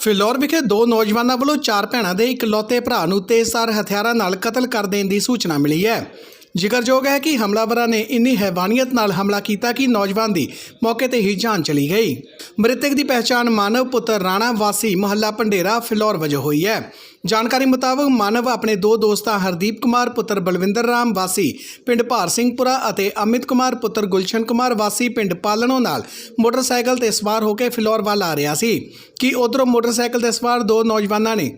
ਫਿਲੌਰ ਵਿਖੇ ਦੋ ਨੌਜਵਾਨਾਂ ਵੱਲੋਂ ਚਾਰ ਭੈਣਾਂ ਦੇ ਇਕਲੌਤੇ ਭਰਾ ਨੂੰ ਤੇਜ਼ਧਾਰ ਹਥਿਆਰਾਂ ਨਾਲ ਕਤਲ ਕਰ ਦੇਣ ਦੀ ਸੂਚਨਾ ਮਿਲੀ ਹੈ। ਜ਼ਿਕਰਯੋਗ ਹੈ ਕਿ ਹਮਲਾਵਰਾਂ ਨੇ ਇੰਨੀ ਹੈਵਾਨੀਅਤ ਨਾਲ ਹਮਲਾ ਕੀਤਾ ਕਿ ਨੌਜਵਾਨ ਦੀ ਮੌਕੇ ਤੇ ਹੀ ਜਾਨ ਚਲੀ ਗਈ। ਮ੍ਰਿਤਕ ਦੀ ਪਹਿਚਾਣ ਮਾਨਵ ਪੁੱਤਰ ਰਾਣਾ ਵਾਸੀ ਮਹੱਲਾ ਪੰਡੇਰਾ ਫਿਲੌਰ ਵਜੋਂ ਹੋਈ ਹੈ। ਜਾਣਕਾਰੀ ਮੁਤਾਬਕ ਮਾਨਵ ਆਪਣੇ ਦੋ ਦੋਸਤਾਂ ਹਰਦੀਪ ਕੁਮਾਰ, ਪੁੱਤਰ ਬਲਵਿੰਦਰ ਰਾਮ ਵਾਸੀ ਪਿੰਡ ਭਾਰ ਸਿੰਘਪੁਰਾ ਅਤੇ ਅਮਿਤ ਕੁਮਾਰ, ਪੁੱਤਰ ਗੁਲਸ਼ਨ ਕੁਮਾਰ ਵਾਸੀ ਪਿੰਡ ਪਾਲਣੋ ਨਾਲ ਮੋਟਰਸਾਈਕਲ ਤੇ ਸਵਾਰ ਹੋ ਕੇ ਫਿਲੌਰ ਵੱਲ ਆ ਰਿਹਾ ਸੀ। ਕਿ ਉਧਰੋਂ ਮੋਟਰਸਾਈਕਲ ਤੇ ਸਵਾਰ ਦੋ ਨੌਜਵਾਨਾਂ ਨੇ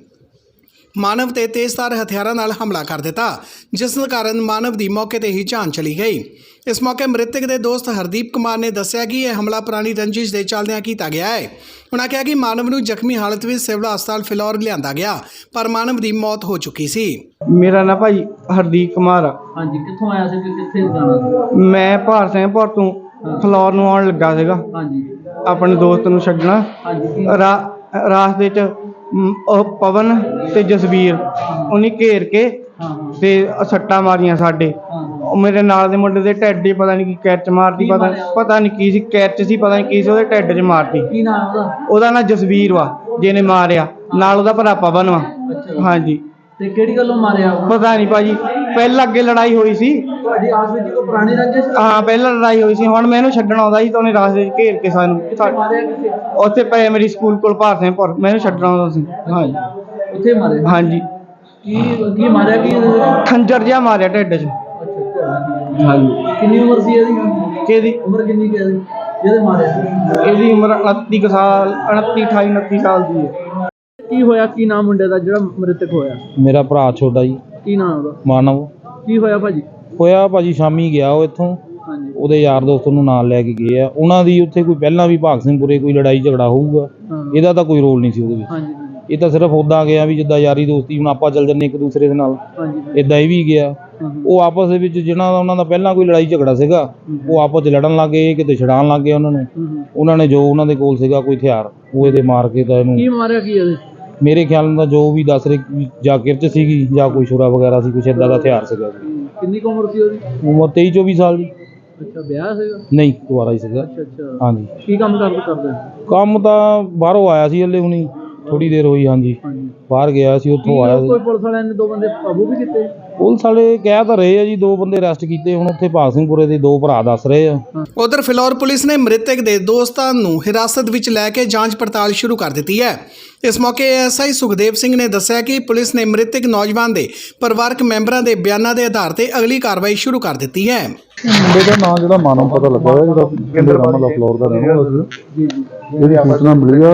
ਮਾਨਵ ਤੇ ਤੇਜ਼ਧਾਰ ਹਥਿਆਰਾਂ ਨਾਲ ਹਮਲਾ ਕਰ ਦਿੱਤਾ ਜਿਸ ਕਾਰਨ ਮਾਨਵ ਦੀ ਮੌਕੇ ਤੇ ਹੀ ਜਾਨ ਚਲੀ ਗਈ। ਇਸ ਮੌਕੇ ਮ੍ਰਿਤਕ ਦੇ ਦੋਸਤ ਹਰਦੀਪ ਕੁਮਾਰ ਨੇ ਦੱਸਿਆ ਕਿ ਇਹ ਹਮਲਾ ਪੁਰਾਣੀ ਰੰਜਿਸ਼ ਦੇ ਚੱਲਦਿਆਂ ਕੀਤਾ ਗਿਆ ਹੈ। ਉਹਨਾਂ ਕਿਹਾ ਕਿ ਮਾਨਵ ਨੂੰ ਜ਼ਖਮੀ ਹਾਲਤ ਵਿੱਚ ਸਿਵਲ ਹਸਪਤਾਲ ਫਿਲੌਰ ਲਿਆਂਦਾ ਗਿਆ ਪਰ ਮਾਨਵ ਦੀ ਮੌਤ ਹੋ ਚੁੱਕੀ ਸੀ। ਮੇਰਾ ਨਾਂ ਭਾਈ ਹਰਦੀਪ ਕੁਮਾਰ ਆ। ਹਾਂਜੀ ਕਿੱਥੋਂ ਆਇਆ ਸੀ ਤੇ ਕਿੱਥੇ ਜਾਣਾ ਸੀ? ਮੈਂ ਭਾਰ ਸਿੰਘਪੁਰ ਤੋਂ ਫਲੋਰ ਨੂੰ ਆਉਣ ਲੱਗਾ ਸੀਗਾ। ਹਾਂਜੀ। ਆਪਣੇ ਦੋਸਤ ਨੂੰ ਛੱਡਣਾ। ਹਾਂਜੀ ਰਾ- ਰਾਸਤੇ 'ਚ ਉਹ ਪਵਨ ਤੇ ਜਸਵੀਰ ਉਹਨੇ ਘੇਰ ਕੇ ਤੇ ਸੱਟਾਂ ਮਾਰੀਆਂ ਸਾਡੇ। ਉਹ ਮੇਰੇ ਨਾਲ ਦੇ ਮੁੰਡੇ ਦੇ ਢਿੱਡ 'ਚ ਪਤਾ ਨਹੀਂ ਕੀ ਕੈਚ ਮਾਰਤੀ ਕੀ ਪਤਾ? ਪਤਾ ਨਹੀਂ ਕੀ ਸੀ ਕੈਚ ਸੀ ਪਤਾ ਨਹੀਂ ਕੀ ਸੀ ਉਹਦੇ ਢਿੱਡ 'ਚ ਮਾਰਤੀ ਕੀ ਨਾਮ ਉਹਦਾ? ਉਹਦਾ ਨਾਂ ਜਸਵੀਰ ਵਾ ਜਿਹਨੇ ਮਾਰਿਆ। ਨਾਲ ਉਹਦਾ ਭਰਾ ਪਵਨ ਵਾ। ਹਾਂਜੀ। ਤੇ ਕਿਹੜੀ ਗੱਲੋਂ ਮਾਰਿਆ ਉਹ? ਪਤਾ ਨਹੀਂ ਭਾਜੀ ਪਹਿਲਾਂ ਅੱਗੇ ਲੜਾਈ ਹੋਈ ਸੀ। ਤੁਹਾਡੀ ਆਸ ਵਿੱਚ ਕੋਈ ਪੁਰਾਣੀ ਰੰਜਿਸ਼ ਹਾਂ ਪਹਿਲਾਂ ਲੜਾਈ ਹੋਈ ਸੀ ਹੁਣ ਮੈਂ ਇਹਨੂੰ ਛੱਡਣ ਆਉਂਦਾ ਸੀ ਤਾਂ ਉਹਨੇ ਰਾਸਤੇ 'ਚ ਘੇਰ ਕੇ ਸਾਨੂੰ ਕਿੱਥੇ ਮਾਰਿਆ ਕਿੱਥੇ ਉੱਥੇ ਪ੍ਰਾਇਮਰੀ ਸਕੂਲ ਕੋਲ ਭਾਰ ਸਿੰਘਪੁਰ ਮੈਂ ਇਹਨੂੰ ਛੱਡਣ ਆਉਂਦਾ ਸੀ। ਹਾਂਜੀ ਉੱਥੇ ਮਾਰਿਆ? ਹਾਂਜੀ। ਕੀ ਕੀ ਮਾਰਿਆ ਕੀ ਖੰਜਰ ਜਿਹਾ ਮਾਰਿਆ ਢਿੱਡ 'ਚ। ਅੱਛਾ ਹਾਂਜੀ ਕਿੰਨੀ ਉਮਰ ਸੀ ਇਹਦੀ? ਕਿਹਦੀ? ਉਮਰ ਕਿੰਨੀ ਕੁ ਹੈ ਇਹਦੀ? ਜਿਹਦੇ ਮਾਰਿਆ? ਇਹਦੀ ਉਮਰ 29 ਕੁ ਸਾਲ 29 28 29 ਸਾਲ ਦੀ ਹੈ। ਕੀ ਹੋਇਆ? ਕੀ ਨਾਮ ਮੁੰਡੇ ਦਾ ਜਿਹੜਾ ਮ੍ਰਿਤਕ ਹੋਇਆ? ਮੇਰਾ ਭਰਾ ਛੋਟਾ ਜੀ। ਕੀ ਨਾਮ ਉਹਦਾ? ਮਾਨਵ। ਕੀ ਹੋਇਆ ਭਾਜੀ? ਹੋਇਆ ਭਾਜੀ ਸ਼ਾਮੀ ਗਿਆ ਉਹ ਇੱਥੋਂ। ਹਾਂਜੀ। ਉਹਦੇ ਯਾਰ ਦੋਸਤ ਨੂੰ ਨਾਲ ਲੈ ਕੇ ਗਏ ਆ। ਉਹਨਾਂ ਦੀ ਉੱਥੇ ਕੋਈ ਪਹਿਲਾਂ ਵੀ ਭਾਗ ਸਿੰਘਪੁਰੇ ਕੋਈ ਲੜਾਈ ਝਗੜਾ ਹੋਊਗਾ। ਹਾਂ। ਇਹਦਾ ਤਾਂ ਕੋਈ ਰੋਲ ਨਹੀਂ ਸੀ ਉਹਦੇ ਵਿੱਚ। ਹਾਂਜੀ ਹਾਂਜੀ। ਇਹ ਤਾਂ ਸਿਰਫ ਉਦਾਂ ਗਿਆ ਵੀ ਜਿੱਦਾਂ ਯਾਰੀ ਦੋਸਤੀ ਹੁਣ ਆਪਾਂ ਚੱਲ ਜੰਨੇ ਇੱਕ ਦੂਸਰੇ ਦੇ ਨਾਲ। ਹਾਂਜੀ ਇਦਾਂ ਇਹ ਵੀ ਗਿਆ। ਉਹ ਆਪਸ ਦੇ ਵਿੱਚ ਜਿਹਨਾਂ ਦਾ ਉਹਨਾਂ ਦਾ ਪਹਿਲਾਂ ਕੋਈ ਲੜਾਈ ਝਗੜਾ ਸੀਗਾ ਉਹ ਆਪਸ 'ਚ ਲੜਨ ਲੱਗ ਗਏ ਕਿਤੇ ਛਡਾਣ ਲੱਗ ਗਏ ਉਹਨਾਂ ਨੂੰ। ਹੂੰ, ਹੂੰ। ਉਹਨਾਂ ਨੇ ਜੋ ਉਹਨਾਂ ਦੇ ਕੋਲ ਸੀਗਾ ਕੋਈ ਹਥਿਆਰ ਉਹ ਇਹਦੇ ਮਾਰ ਕੇ ਤਾਂ ਇਹਨੂੰ ਕੀ ਮਾਰਿਆ ਕੀ ਇਹਦੇ? ਮੇਰੇ ਖਿਆਲ ਨਾਲ ਜੋ ਵੀ ਦੱਸ ਰਹੇ ਜਾਂ ਕਿਰਚ ਸੀਗੀ ਜਾਂ ਕੋਈ ਛੁਰਾ ਵਗੈਰਾ ਸੀ ਕੁਛ ਇਦਾਂ ਦਾ ਹਥਿਆਰ ਸੀਗਾ। ਕਿੰਨੀ ਕੁ ਉਮਰ ਸੀ ਉਹਦੀ? ਉਮਰ 23 24 ਸਾਲ ਦੀ। ਅੱਛਾ ਵਿਆਹ ਸੀਗਾ? ਨਹੀਂ ਦੁਬਾਰਾ ਹੀ ਸੀਗਾ। ਅੱਛਾ ਅੱਛਾ। ਹਾਂਜੀ। ਕੀ ਕੰਮ ਕਰਦੇ ਕਰਦੇ? ਕੰਮ ਤਾਂ ਬਾਹਰੋਂ ਆਇਆ ਸੀ ਹਲੇ ਹੁਣੀ ਥੋੜੀ ਦੇਰ ਹੋਈ ਹਾਂਜੀ। ਬਾਹਰ ਗਿਆ ਸੀ ਉੱਥੋਂ ਆਇਆ ਸੀ। ਕੋਈ ਪੁਲਿਸ ਵਾਲਿਆਂ ਨੇ ਦੋ ਬੰਦੇ ਕਾਬੂ ਵੀ ਕੀਤੇ? ਪੁਲਿਸ ਵਾਲੇ ਕਹਿ ਤਾਂ ਰਹੇ ਆ ਜੀ, ਦੋ ਬੰਦੇ ਅਰੈਸਟ ਕੀਤੇ, ਹੁਣ ਉੱਥੇ ਭਾਗ ਸਿੰਘਪੁਰੇ ਦੇ ਦੋ ਭਰਾ ਦੱਸ ਰਹੇ ਆ। ਉਧਰ ਫਿਲੌਰ ਪੁਲਿਸ ਨੇ ਮ੍ਰਿਤਕ ਦੇ ਦੋਸਤਾਂ ਨੂੰ ਹਿਰਾਸਤ ਵਿੱਚ ਲੈ ਕੇ ਜਾਂਚ ਪੜਤਾਲ ਸ਼ੁਰੂ ਕਰ ਦਿੱਤੀ ਹੈ। ਇਸ ਮੌਕੇ ਐਸਆਈ ਸੁਖਦੇਵ ਸਿੰਘ ਨੇ ਦੱਸਿਆ ਕਿ ਪੁਲਿਸ ਨੇ ਮ੍ਰਿਤਕ ਨੌਜਵਾਨ ਦੇ ਪਰਿਵਾਰਕ ਮੈਂਬਰਾਂ ਦੇ ਬਿਆਨਾਂ ਦੇ ਆਧਾਰ ਤੇ ਅਗਲੀ ਕਾਰਵਾਈ ਸ਼ੁਰੂ ਕਰ ਦਿੱਤੀ ਹੈ। ਮੁੰਡੇ ਦਾ ਨਾਮ ਜਿਹੜਾ ਮਾਨਵ ਪਤਾ ਲੱਗਾ ਹੈ ਜਿਹੜਾ ਕਿੰਦਰ ਰਾਮਾ ਦਾ ਫਲੋਰ ਦਾ ਰਹਿਣ ਵਾਲਾ ਸੀ। ਇਹਦੀ ਸੂਚਨਾ ਮਿਲੀ ਆ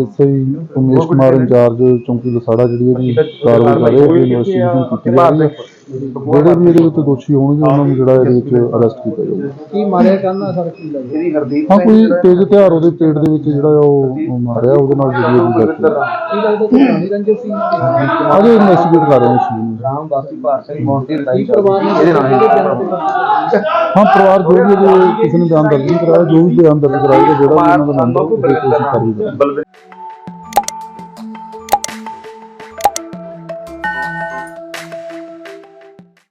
ਐਸਆਈ ਉਮੇਸ਼ ਕੁਮਾਰ ਇੰਚਾਰਜ ਚੌਂਕੀ ਲਸਾੜਾ ਜਿਹੜੀ ਇਹਦੀ ਕਾਰਵਾਈ ਕਰ ਰਹੇ ਆ ਇਨਵੈਸਟੀਗੇਸ਼ਨ ਕੀਤੀ ਜਾ ਰਹੀ ਹੈ ਜਿਹੜੇ ਵੀ ਇਹਦੇ ਵਿੱਚ ਦੋਸ਼ੀ ਹੋਣਗੇ ਉਹਨਾਂ ਨੂੰ ਜਿਹੜਾ ਇਹਦੇ ਵਿੱਚ ਅਰੈਸਟ ਕੀਤਾ ਜਾਊਗਾ। ਕੀ ਮਾਰਿਆ ਕਰਨਾ ਸਰ ਕੀ ਲੱਗਦਾ ਹਾਂ ਕੋਈ ਤੇਜ਼ ਹਥਿਆਰ ਉਹਦੇ ਪੇਟ ਦੇ ਵਿੱਚ ਜਿਹੜਾ ਉਹ ਮਾਰਿਆ ਉਹਦੇ ਨਾਲ ਜਿਹੜੀ ਉਹਦੀ। ਕੀ ਲੱਗਦਾ ਕੋਈ ਪੁਰਾਣੀ ਰੰਜਿਸ਼ ਸੀ ਅਜੇ ਇਨਵੈਸਟੀਗੇਟ ਕਰ ਰਹੇ ਹਾਂ ਇਸ ਨੂੰ। ਰਾਮ ਵਾਸੀ ਭਾਰ ਸਿੰਘ ਮੌਤ ਦੀ ਲੜਾਈ ਪਰਿਵਾਰ ਨੇ ਇਹਦੇ ਨਾਲ ਹਾਂ, ਪਰਿਵਾਰ ਜੋ ਵੀ ਕਿਸੇ ਨੇ ਬਿਆਨ ਦਰਜ ਨਹੀਂ ਕਰਾਇਆ, ਜੋ ਵੀ ਬਿਆਨ ਦਰਜ ਕਰਾਏਗਾ ਜਿਹੜਾ ਵੀ ਉਹਨਾਂ ਦਾ ਮੈਂਬਰ ਕੋਸ਼ਿਸ਼ ਕਰੀ ਜਾਊਗੀ